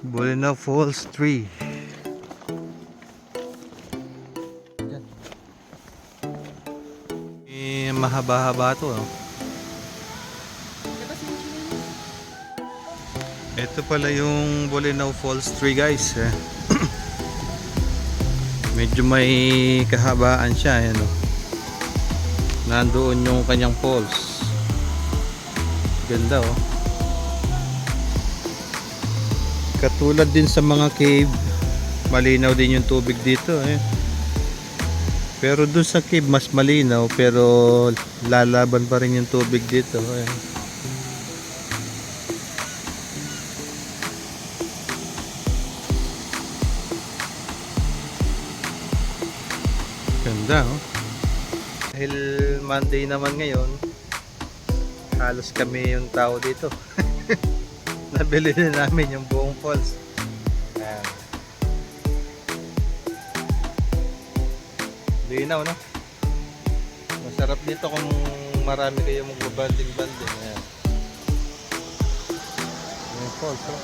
Bulinaw Falls 3. Eh, mahaba-haba to. No? Ito pala yung Bulinaw Falls 3 guys. Eh. Medyo may kahabaan siya. Ayan, oh. Nandoon yung kanyang falls. Ganda oh. Katulad din sa mga cave, malinaw din yung tubig dito eh. Pero dun sa cave mas malinaw pero lalaban pa rin yung tubig dito eh. Ganda oh. Dahil Monday naman ngayon, halos kami yung tao dito. Nabili na namin yung buong falls. Ayan. Linaw, no? Masarap dito kung marami kayo magbabanding-banding. Ayan. Yung falls, oh.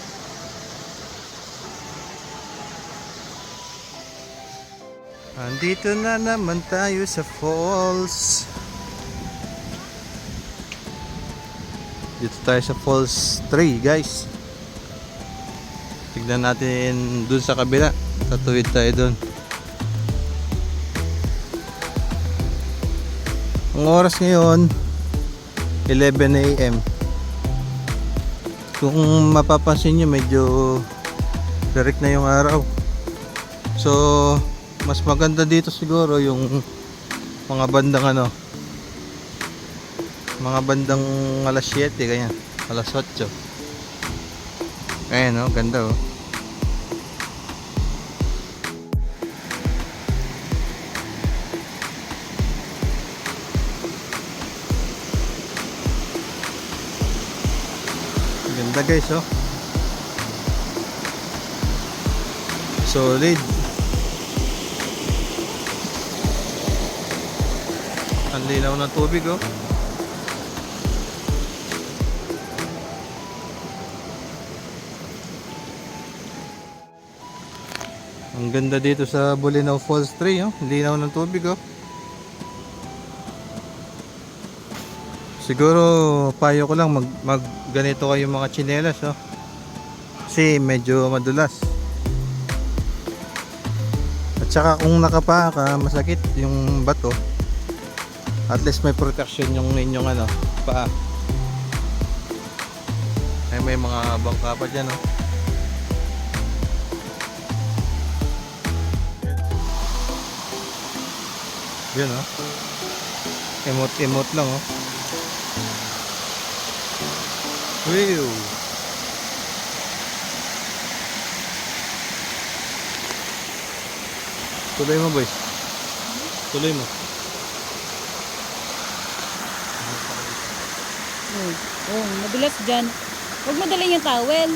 Andito na naman tayo sa falls. Dito tayo sa falls 3 guys. Tignan natin dun sa kabila. Tatuwid tayo dun. Ang oras ngayon 11 a.m. Kung mapapansin nyo medyo direct na yung araw. So mas maganda dito siguro yung mga bandang ano mga bandang alas 7 ganyan. Alas 8 ayan oh ganda oh. Ganda guys oh. Solid. Ang linaw ng tubig oh. Ang ganda dito sa Bulinaw Falls 3 oh. Linaw ng tubig oh. Siguro payo ko lang mag, mag ganito kayo mga tsinelas oh. Kasi medyo madulas. At saka kung nakapaa ka, masakit yung bato at least may protection yung inyong ano, paa. Ay may mga bangka pa dyan, oh. Yun, oh. Emot-emot lang, oh. Wow. Tuloy mo, boys. Tuloy mo. Oh, oh, madulas dyan. Huwag madala yung towel.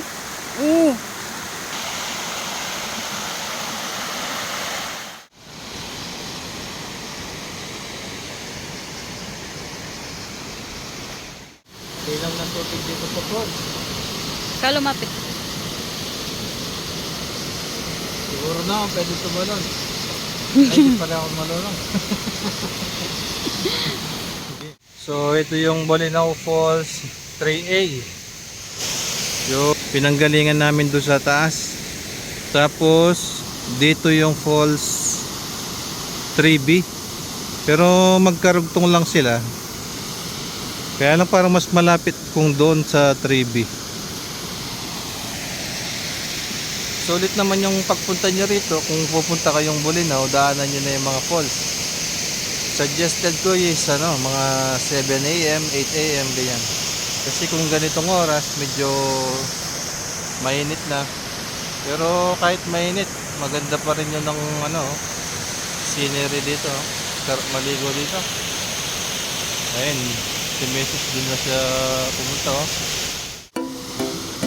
Ilang ng tubig dito sa falls. Ka lumapit. Siguro na, pwede tumalon. Ay, hindi pala ako malulong. so, ito yung Bolinao Falls 3A. Yung pinanggalingan namin doon sa taas. Tapos, dito yung Falls 3B. Pero magkarugtong lang sila. Kaya lang parang mas malapit kung doon sa 3B. Sulit naman yung pagpunta nyo rito kung pupunta kayong Bulinaw, daanan nyo na yung mga falls. Suggested ko is ano, mga 7 a.m., 8 a.m. ganyan. Kasi kung ganitong oras, medyo mainit na. Pero kahit mainit, maganda pa rin yun ng ano, scenery dito. Maligo dito. Ayun, Mrs. din na siya pumunta oh.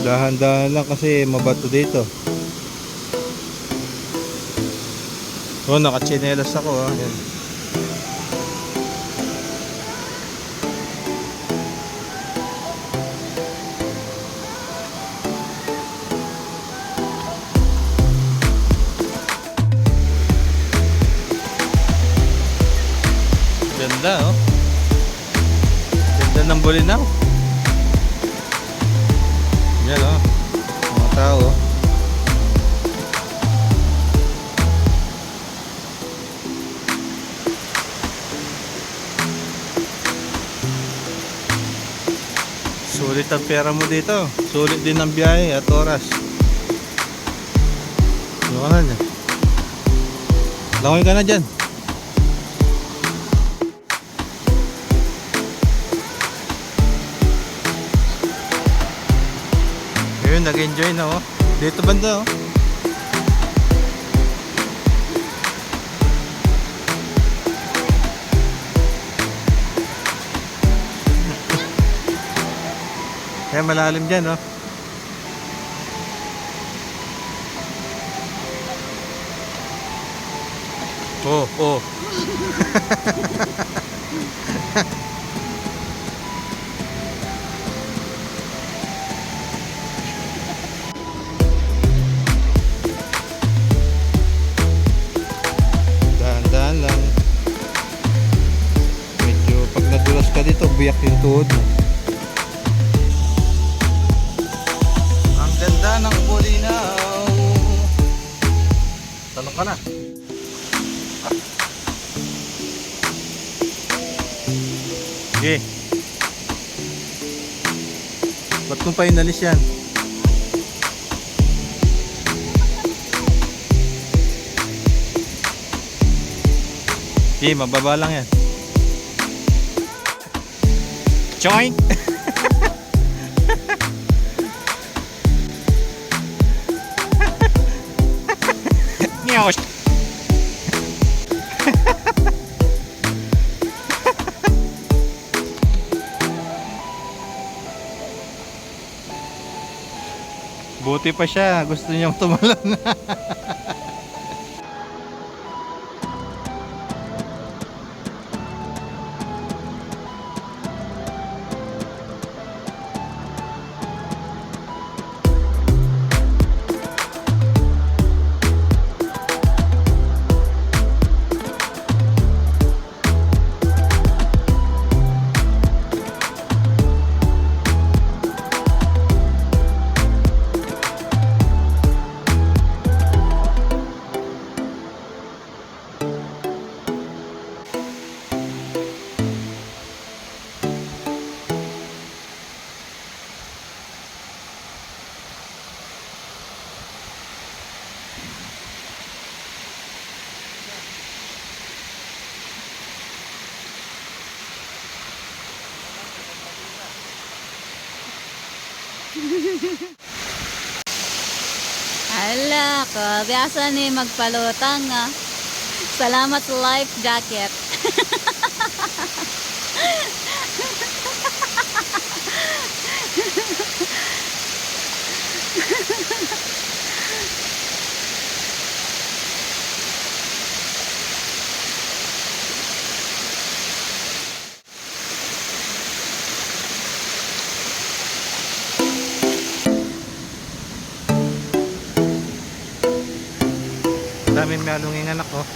Dahan-dahan lang kasi mabato dito. Oh, nakachinelas ako ah. Yan. Bulinaw. Yan o. Mga tao. Sulit ang pera mo dito. Sulit din ang biyahe at oras. Ano ka na dyan? Langoy ka na dyan. Nag-enjoy na oh. Dito banda oh. Kaya malalim dyan oh. Oh, oh. mo. Ang ganda ng Bulinaw. Tanong ka na. Sige. Ba't mo pa inalis yan? Sige, mababa lang yan. Choink! Nyosh! Buti pa siya, gusto niyang tumalon. Ala ko, biasa ni magpalutang ah. Salamat sa life jacket. Daming malunging anak oh.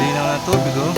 Linaw na tubig oh.